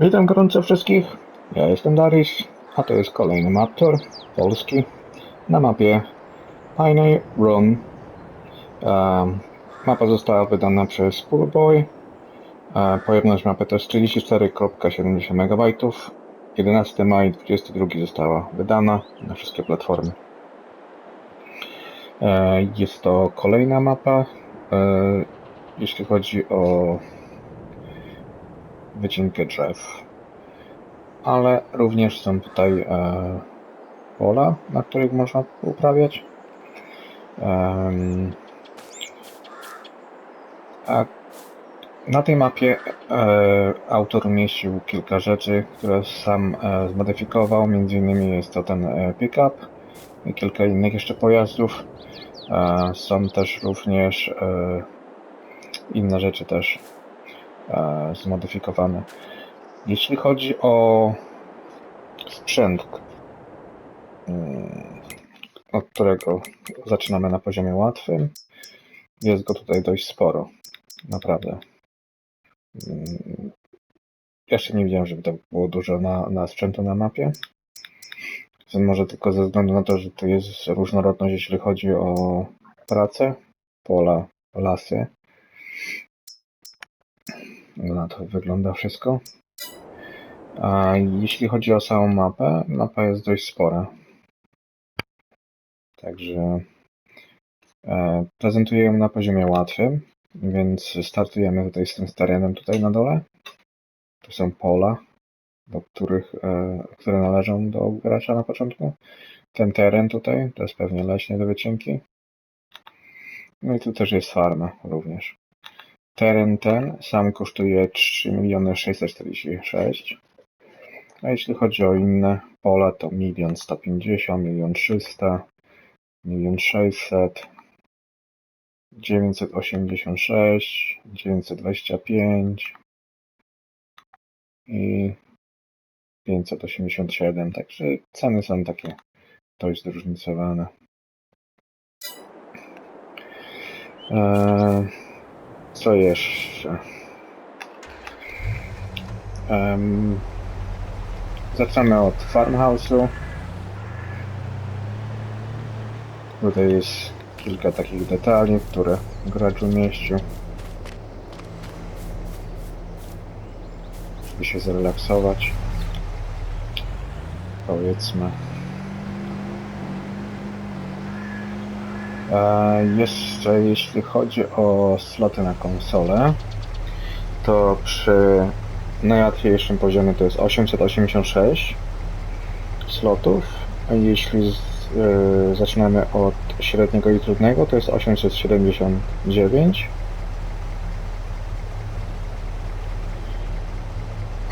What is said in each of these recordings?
Witam gorąco wszystkich. Ja jestem Darius, a to jest kolejny maptor polski na mapie Pioneer Run. Um, mapa została wydana przez Poolboy. E, pojemność mapy to jest 34,70 MB. 11 maj 22 została wydana na wszystkie platformy. E, jest to kolejna mapa. E, jeśli chodzi o wycinkę drzew. Ale również są tutaj e, pola, na których można uprawiać. A na tej mapie e, autor umieścił kilka rzeczy, które sam e, zmodyfikował. Między innymi jest to ten pickup i kilka innych jeszcze pojazdów. Są też również inne rzeczy też e, zmodyfikowane. Jeśli chodzi o sprzęt, mm, od którego zaczynamy na poziomie łatwym, jest go tutaj dość sporo. Naprawdę. Mm, Jeszcze nie widziałem, żeby tak było dużo na, na sprzętu na mapie. Może tylko ze względu na to, że tu jest różnorodność, jeśli chodzi o pracę, pola, lasy. Na to wygląda wszystko. A jeśli chodzi o samą mapę, mapa jest dość spora. Także e, prezentuję ją na poziomie łatwym, więc startujemy tutaj z tym starenem tutaj na dole. Tu są pola, do których, e, które należą do gracza na początku. Ten teren tutaj to jest pewnie leśnie do wycinki. No i tu też jest farma również. Teren ten sam kosztuje 3 646 a jeśli chodzi o inne pola, to 1 150 1 300 1 600 986 925 i 587, także ceny są takie dość zróżnicowane. Eee, co jeszcze? Em, Zaczynamy od farmhouse'u. Tutaj jest kilka takich detali, które gracz umieścił. Żeby się zrelaksować. Powiedzmy. E, jeszcze jeśli chodzi o sloty na konsolę, to przy najłatwiejszym poziomie to jest 886 slotów. Jeśli z, y, zaczynamy od średniego i trudnego, to jest 879.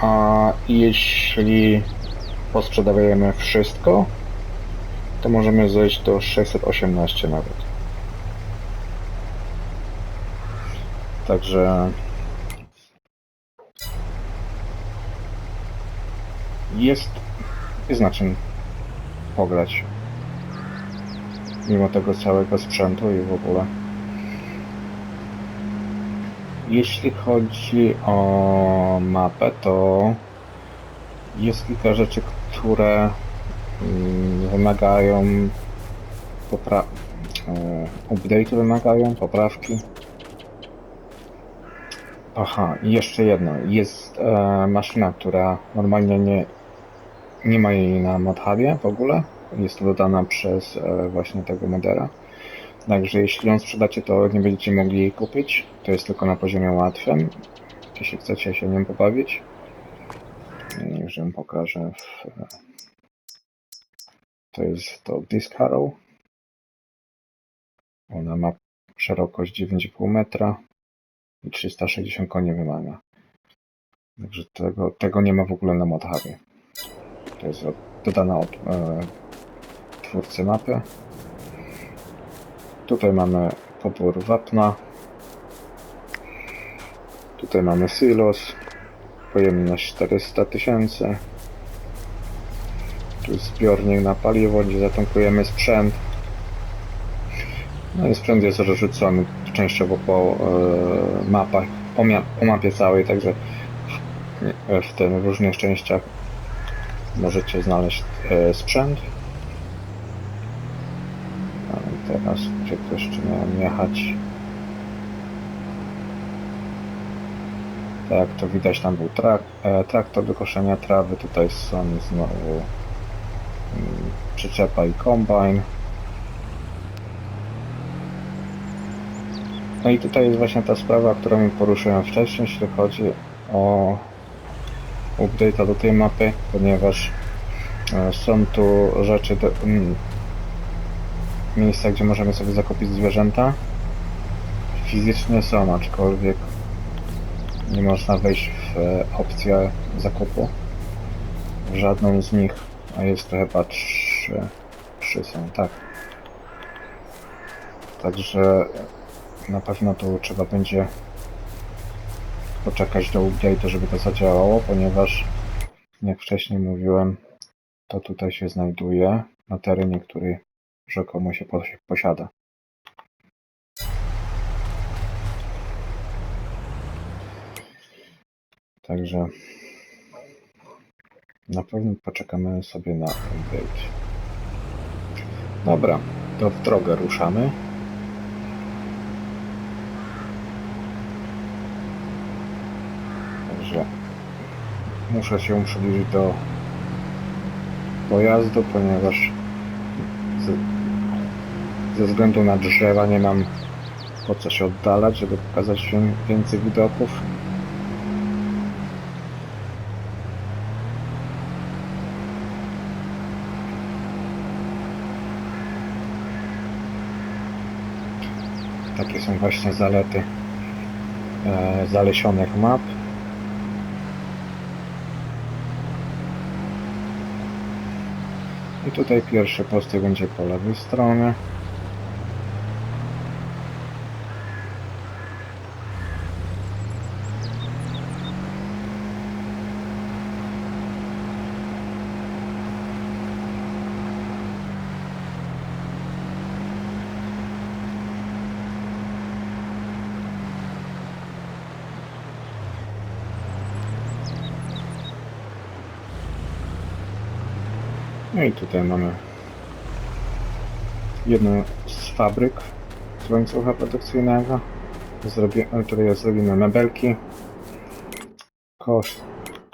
A jeśli posprzedawajemy wszystko, to możemy zejść do 618 nawet. Także jest, jest na czym pograć. Mimo tego całego sprzętu i w ogóle. Jeśli chodzi o mapę, to jest kilka rzeczy, które wymagają popra... e, update'u wymagają, poprawki. Aha, i jeszcze jedno. Jest e, maszyna, która normalnie nie, nie ma jej na ModHubie w ogóle. Jest to dodana przez e, właśnie tego modera. Także jeśli ją sprzedacie, to nie będziecie mogli jej kupić. To jest tylko na poziomie łatwym. Jeśli chcecie się nią pobawić. Już ją pokażę. W, to jest to Disc Harrow. Ona ma szerokość 9,5 metra i 360 koni wymaga. Także tego, tego nie ma w ogóle na ModHubie. To jest od, dodana od e, twórcy mapy. Tutaj mamy pobór wapna. Tutaj mamy silos. Pojemność 400 tysięcy. Zbiornik na paliwo, gdzie zatankujemy sprzęt. No i sprzęt jest rozrzucony częściowo po e, mapach, po, po mapie całej, także e, w tym różnych częściach możecie znaleźć e, sprzęt. A teraz, gdzie tu jeszcze miałem jechać? Tak, to widać, tam był trak, e, traktor do koszenia trawy, tutaj są znowu przyczepa i kombajn. No i tutaj jest właśnie ta sprawa, którą mi poruszyłem wcześniej, jeśli chodzi o update'a do tej mapy, ponieważ e, są tu rzeczy, do, miejsca, gdzie możemy sobie zakupić zwierzęta. Fizycznie są, aczkolwiek nie można wejść w e, opcję zakupu. W żadną z nich, a jest to chyba trzy, trzy są, tak. Także na pewno tu trzeba będzie poczekać do update'u, żeby to zadziałało, ponieważ jak wcześniej mówiłem, to tutaj się znajduje na terenie, który rzekomo się posi- posiada. Także na pewno poczekamy sobie na update. Dobra, to w drogę ruszamy. Także muszę się przybliżyć do pojazdu, ponieważ z, ze względu na drzewa nie mam po co się oddalać, żeby pokazać wię- więcej widoków. Takie są właśnie zalety e, zalesionych map. I tutaj pierwszy posty będzie po lewej stronie. No i tutaj mamy jedną z fabryk z łańcucha produkcyjnego. Tutaj zrobimy mebelki. Koszt,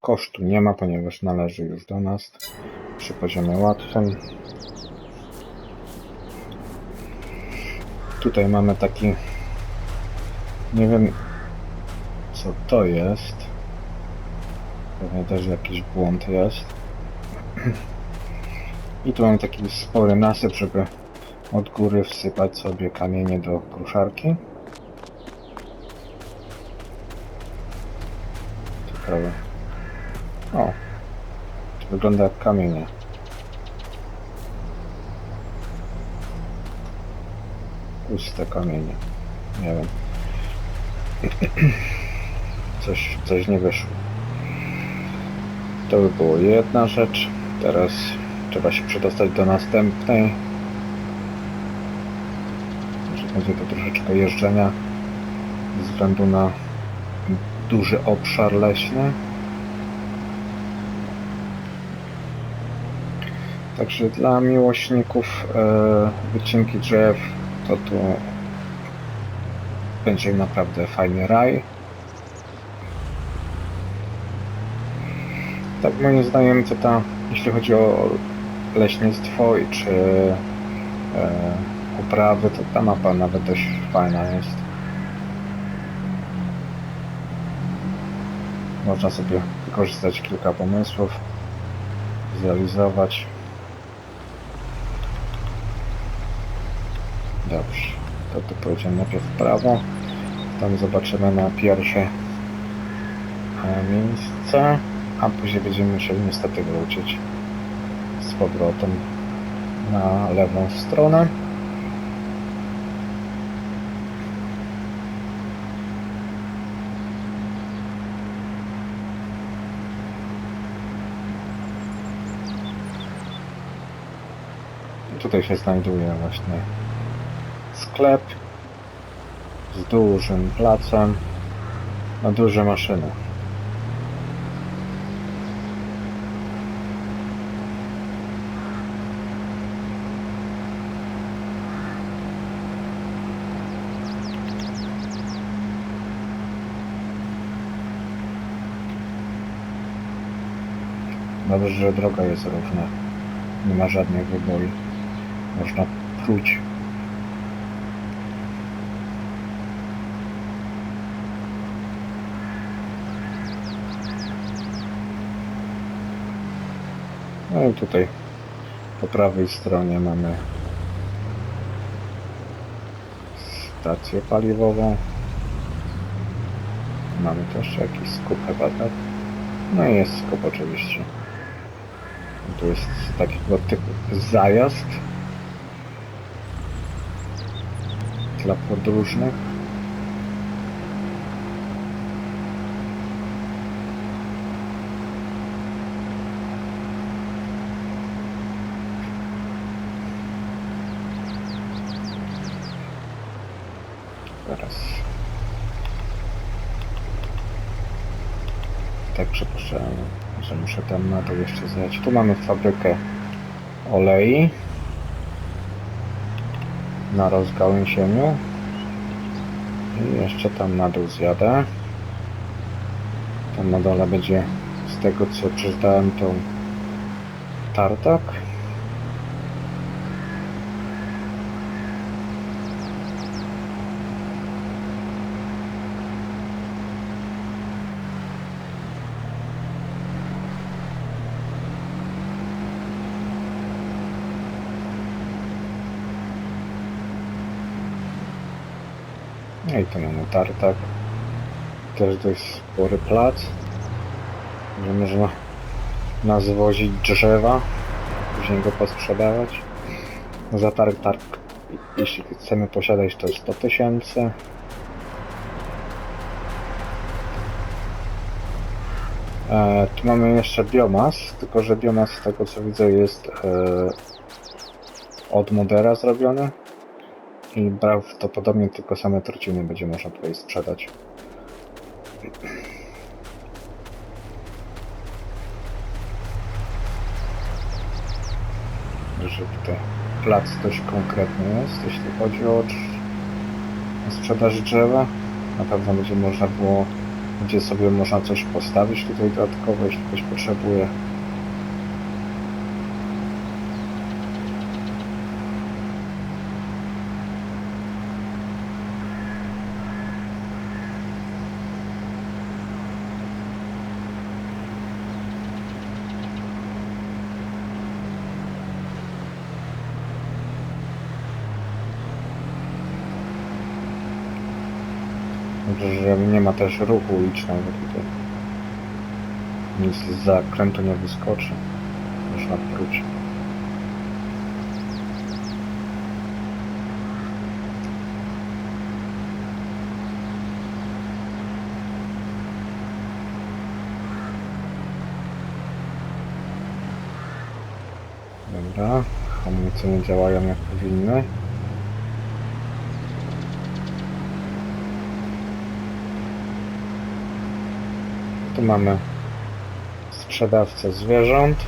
kosztu nie ma, ponieważ należy już do nas przy poziomie łatwym. Tutaj mamy taki nie wiem co to jest. Pewnie też jakiś błąd jest. I tu mam taki spory nasyp, żeby od góry wsypać sobie kamienie do kruszarki. Ciekawe. O, to wygląda jak kamienie. Puste kamienie. Nie wiem. Coś, coś nie wyszło. To by było jedna rzecz. Teraz trzeba się przedostać do następnej. Może będzie to troszeczkę jeżdżenia ze względu na duży obszar leśny. Także dla miłośników e, wycinki drzew to tu będzie naprawdę fajny raj. Tak moim zdaniem to ta, jeśli chodzi o leśnictwo i czy e, uprawy, to ta mapa nawet dość fajna jest. Można sobie wykorzystać kilka pomysłów, zrealizować. Dobrze, to tu pojedziemy najpierw w prawo. Tam zobaczymy na pierwsze e, miejsce, a później będziemy musieli niestety wrócić powrotem na lewą stronę. Tutaj się znajduje właśnie sklep z dużym placem na duże maszyny. Dobrze, że droga jest równa. Nie ma żadnych wyboi. Można pruć. No i tutaj po prawej stronie mamy stację paliwową. Mamy też jakiś skup chyba, tak? No i jest skup oczywiście. Tu jest takiego typu zajazd dla podróżnych. Teraz. Tak przypuszczałem, że muszę tam na to jeszcze zjechać. Tu mamy fabrykę olei na rozgałęzieniu. I jeszcze tam na dół zjadę. Tam na dole będzie z tego co przeczytałem to tartak. No tu mamy tartak. Też dość spory plac. Gdzie można nazwozić drzewa. Później go posprzedawać. Za targ, targ. Jeśli chcemy posiadać to 100 tysięcy. E, tu mamy jeszcze biomas, tylko że biomas z tego co widzę jest e, od modera zrobiony i prawdopodobnie tylko same truciny będzie można tutaj sprzedać. Że tutaj plac dość konkretny jest, jeśli chodzi o sprzedaż drzewa. Na pewno będzie można było, będzie sobie można coś postawić tutaj dodatkowo, jeśli ktoś potrzebuje. Że nie ma też ruchu ulicznego tutaj. Nic z zakrętu nie wyskoczy. Można próć. Dobra, hamulce nie działają jak powinny. Tu mamy sprzedawcę zwierząt.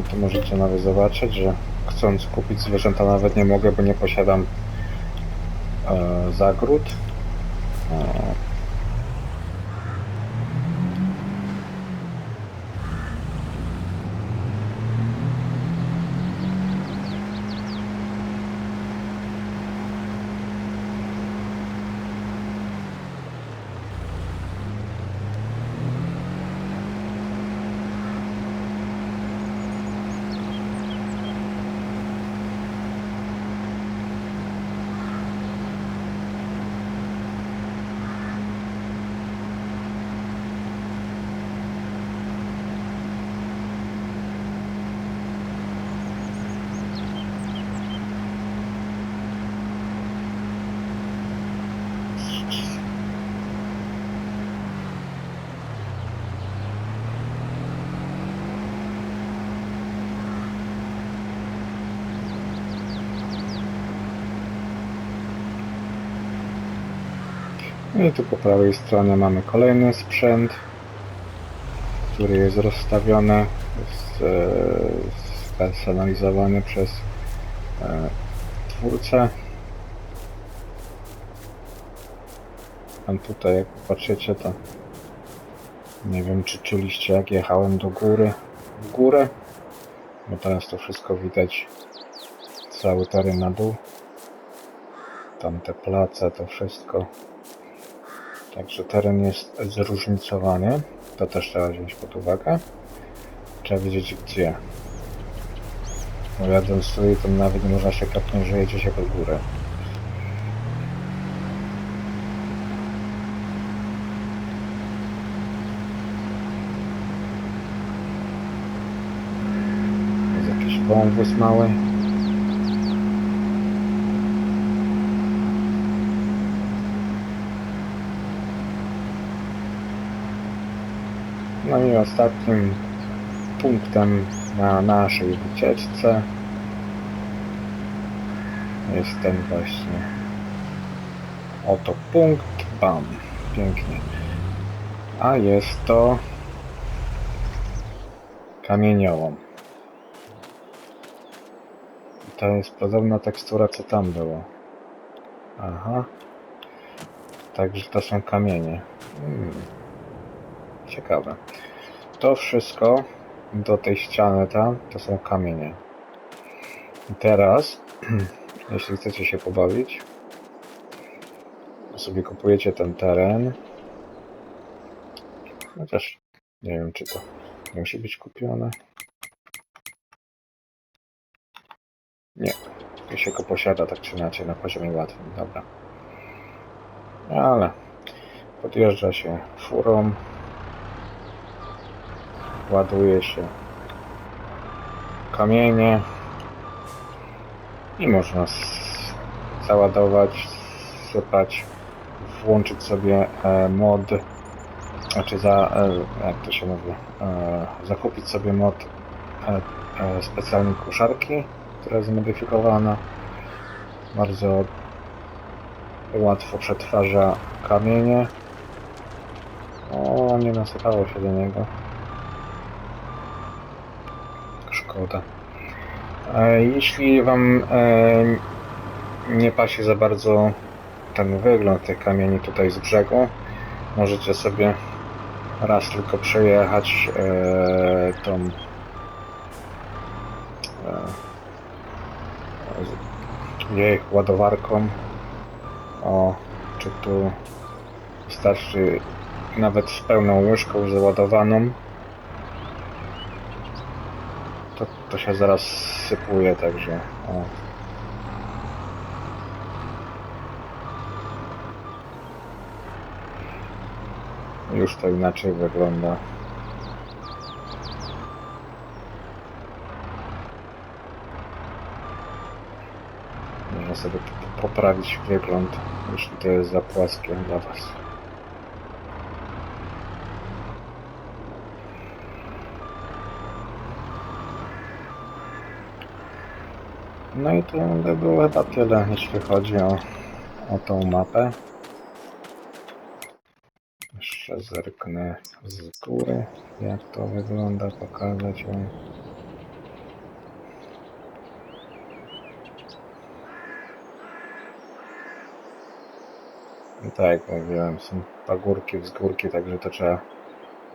I tu możecie nawet zobaczyć, że chcąc kupić zwierzęta nawet nie mogę, bo nie posiadam e, zagród. E, I tu po prawej stronie mamy kolejny sprzęt, który jest rozstawiony, spersonalizowany przez e, twórcę. A tutaj jak patrzycie to Nie wiem, czy czuliście, jak jechałem do góry, w górę, bo teraz to wszystko widać, cały teren na dół. Tam te place, to wszystko. Także teren jest zróżnicowany, to też trzeba wziąć pod uwagę. Trzeba wiedzieć gdzie. Bo jadąc tutaj, to nawet można się kapnąć, że jedzie się pod górę. Jest jakiś wąwóz mały. No i ostatnim punktem na naszej wycieczce jest ten właśnie oto punkt, bam, pięknie. A jest to kamieniołom. To jest podobna tekstura co tam było. Aha. Także to są kamienie. Hmm. Ciekawe. To wszystko do tej ściany tam to są kamienie. I teraz, jeśli chcecie się pobawić, sobie kupujecie ten teren. Chociaż nie wiem, czy to nie musi być kupione. Nie, to się go posiada tak czy inaczej na poziomie łatwym, dobra. Ale podjeżdża się furą, ładuje się kamienie i można załadować, sypać, włączyć sobie e, mod, znaczy za, e, jak to się mówi, e, zakupić sobie mod e, e, specjalnej kuszarki, która jest zmodyfikowana. Bardzo łatwo przetwarza kamienie. O, nie nasypało się do niego. E, Jeśli Wam e, nie pasi za bardzo ten wygląd tych kamieni tutaj z brzegu, możecie sobie raz tylko przejechać e, tą e, jej ładowarką. O, czy tu wystarczy nawet z pełną łyżką załadowaną to, się zaraz sypuje, także o. Już to inaczej wygląda. Można sobie po- poprawić wygląd, jeśli to jest za płaskie dla Was. No i to by było chyba tyle, jeśli chodzi o, o tą mapę. Jeszcze zerknę z góry, jak to wygląda, pokazać wam. I tak jak mówiłem, są pagórki, wzgórki, także to trzeba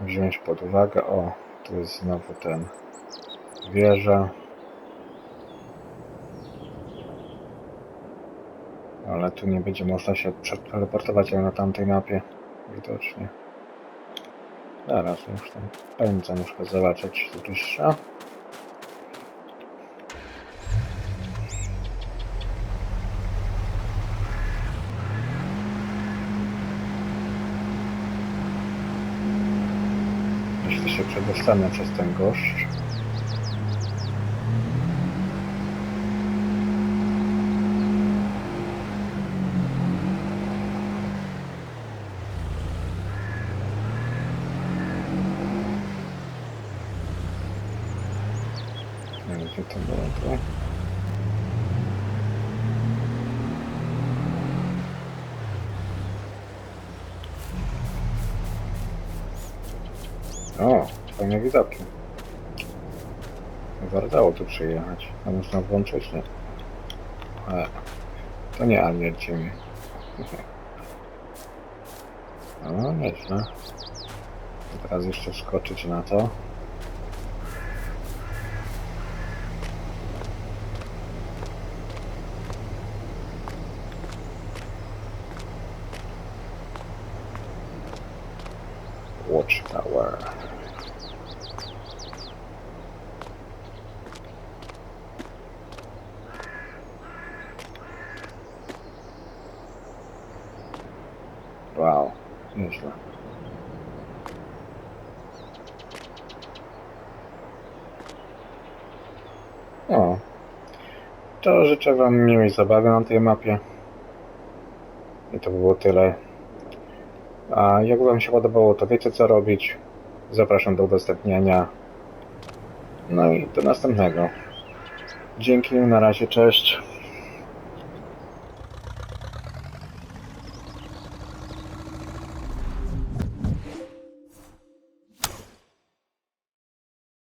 wziąć pod uwagę. O, tu jest znowu ten wieża. Ale tu nie będzie można się przeteleportować jak na tamtej mapie. Widocznie. Zaraz już tam pędzę, muszę zobaczyć z bliższa. Jeśli się przedostanę przez ten goszcz. To to. O, fajne widoki. Warto tu przyjechać. A można włączyć, nie? Ale to nie Aniel Ciemię. O, nieźle. Teraz jeszcze wskoczyć na to. Wow, nieźle. O. To życzę Wam miłej zabawy na tej mapie. I to by było tyle. A jak Wam się podobało, to wiecie co robić. Zapraszam do udostępniania. No i do następnego. Dzięki, na razie, cześć.